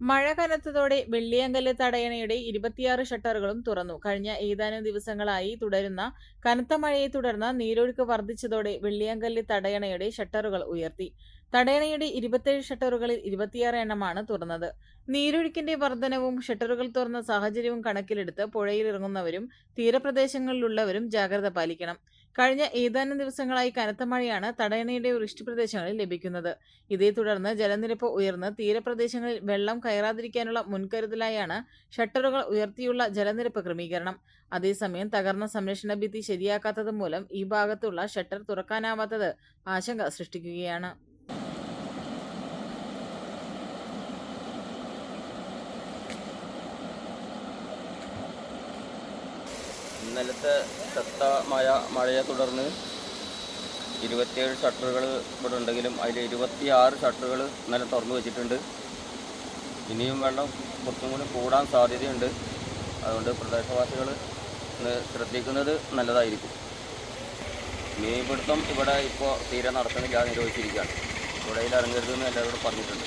മഴ കനത്തതോടെ വെള്ളിയങ്കൽ തടയണയുടെ ഇരുപത്തിയാറ് ഷട്ടറുകളും തുറന്നു. കഴിഞ്ഞ ഏതാനും ദിവസങ്ങളായി തുടരുന്ന കനത്ത മഴയെ തുടർന്ന് നീരൊഴുക്ക് വർദ്ധിച്ചതോടെ വെള്ളിയങ്കൽ തടയണയുടെ ഷട്ടറുകൾ ഉയർത്തി. തടയണയുടെ ഇരുപത്തിയേഴ് ഷട്ടറുകളിൽ ഇരുപത്തിയാറ് എണ്ണമാണ് തുറന്നത്. നീരൊഴുക്കിന്റെ വർധനവും ഷട്ടറുകൾ തുറന്ന സാഹചര്യവും കണക്കിലെടുത്ത് പുഴയിലിറങ്ങുന്നവരും തീരപ്രദേശങ്ങളിലുള്ളവരും ജാഗ്രത പാലിക്കണം. കഴിഞ്ഞ ഏതാനും ദിവസങ്ങളായി കനത്ത മഴയാണ് തടയണയുടെ വൃഷ്ടിപ്രദേശങ്ങളിൽ ലഭിക്കുന്നത്. ഇതേ തുടർന്ന് ജലനിരപ്പ് ഉയർന്ന് തീരപ്രദേശങ്ങളിൽ വെള്ളം കയറാതിരിക്കാനുള്ള മുൻകരുതലായാണ് ഷട്ടറുകൾ ഉയർത്തിയുള്ള ജലനിരപ്പ് ക്രമീകരണം. അതേസമയം തകർന്ന സംരക്ഷണ ഭിത്തി ശരിയാക്കാത്തത് മൂലം ഈ ഭാഗത്തുള്ള ഷട്ടർ തുറക്കാനാവാത്തത് ആശങ്ക സൃഷ്ടിക്കുകയാണ്. ഇന്നലത്തെ ശക്തമായ മഴയെ തുടർന്ന് ഇരുപത്തിയേഴ് ഷട്ടറുകൾ ഇവിടെ ഉണ്ടെങ്കിലും അതിൽ ഇരുപത്തിയാറ് ഷട്ടറുകൾ ഇന്നലെ തുറന്നു വെച്ചിട്ടുണ്ട്. ഇനിയും വെള്ളം കുറച്ചും കൂടി കൂടാൻ സാധ്യതയുണ്ട്. അതുകൊണ്ട് പ്രദേശവാസികൾ ശ്രദ്ധിക്കുന്നത് നല്ലതായിരിക്കും. മീൻപിടുത്തം ഇവിടെ ഇപ്പോൾ തീരെ നടക്കുന്നില്ല നിരോധിച്ചിരിക്കുകയാണ് ഇവിടെയിൽ ഇറങ്ങരുതെന്ന് എല്ലാവരോടും പറഞ്ഞിട്ടുണ്ട്.